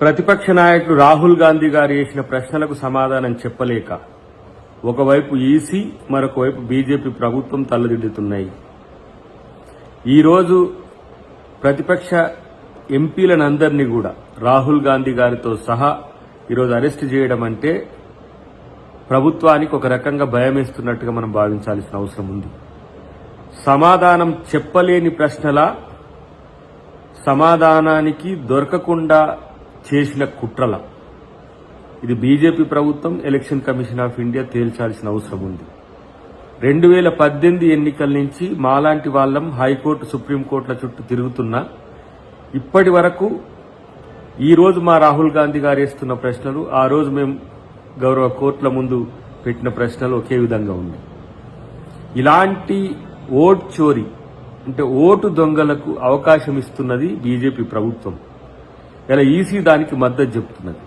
ప్రతిపక్ష నాయకుడు రాహుల్ గాంధీ గారు వేసిన ప్రశ్నలకు సమాధానం చెప్పలేక ఒకవైపు ఈసీ మరొక వైపు బీజేపీ ప్రభుత్వం తల్లదిద్దుతున్నాయి. ఈరోజు ప్రతిపక్ష ఎంపీలనందరినీ కూడా రాహుల్ గాంధీ గారితో సహా ఈరోజు అరెస్ట్ చేయడం అంటే ప్రభుత్వానికి ఒక రకంగా భయమేస్తున్నట్టుగా మనం భావించాల్సిన అవసరం ఉంది. సమాధానం చెప్పలేని ప్రశ్నల సమాధానానికి దొరకకుండా చేసిన కుట్రల. ఇది బీజేపీ ప్రభుత్వం ఎలక్షన్ కమిషన్ ఆఫ్ ఇండియా తేల్చాల్సిన అవసరం ఉంది. రెండు వేల పద్దెనిమిది ఎన్నికల నుంచి మాలాంటి వాళ్ళం హైకోర్టు సుప్రీంకోర్టుల చుట్టూ తిరుగుతున్నా ఇప్పటి వరకు ఈరోజు మా రాహుల్ గాంధీ గారు వేస్తున్న ప్రశ్నలు ఆ రోజు మేము గౌరవ కోర్టుల ముందు పెట్టిన ప్రశ్నలు ఒకే విధంగా ఉన్నాయి. ఇలాంటి ఓట్ చోరీ అంటే ఓటు దొంగలకు అవకాశం ఇస్తున్నది బీజేపీ ప్రభుత్వం. ఇలా ఈసీ దానికి మద్దతు చెబుతున్నది.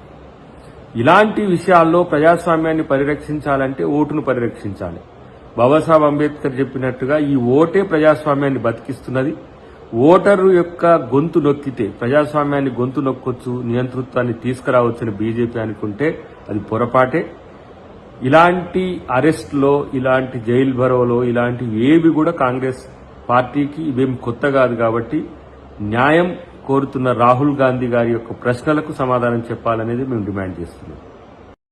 ఇలాంటి విషయాల్లో ప్రజాస్వామ్యాన్ని పరిరక్షించాలంటే ఓటును పరిరక్షించాలి. బాబాసాహెబ్ అంబేద్కర్ చెప్పినట్టుగా ఈ ఓటే ప్రజాస్వామ్యాన్ని బతికిస్తున్నది. ఓటరు యొక్క గొంతు నొక్కితే ప్రజాస్వామ్యాన్ని గొంతు నొక్కొచ్చు నియంతృత్వాన్ని తీసుకురావచ్చని బీజేపీ అనుకుంటే అది పొరపాటే. ఇలాంటి అరెస్ట్లో ఇలాంటి జైలు భరోలో ఇలాంటి ఏవి కూడా కాంగ్రెస్ పార్టీకి ఇవేం కొత్త కాదు కాబట్టి న్యాయం కోరుతున్న రాహుల్ గాంధీ గారి యొక్క ప్రశ్నలకు సమాధానం చెప్పాలనేది మేము డిమాండ్ చేస్తున్నాం.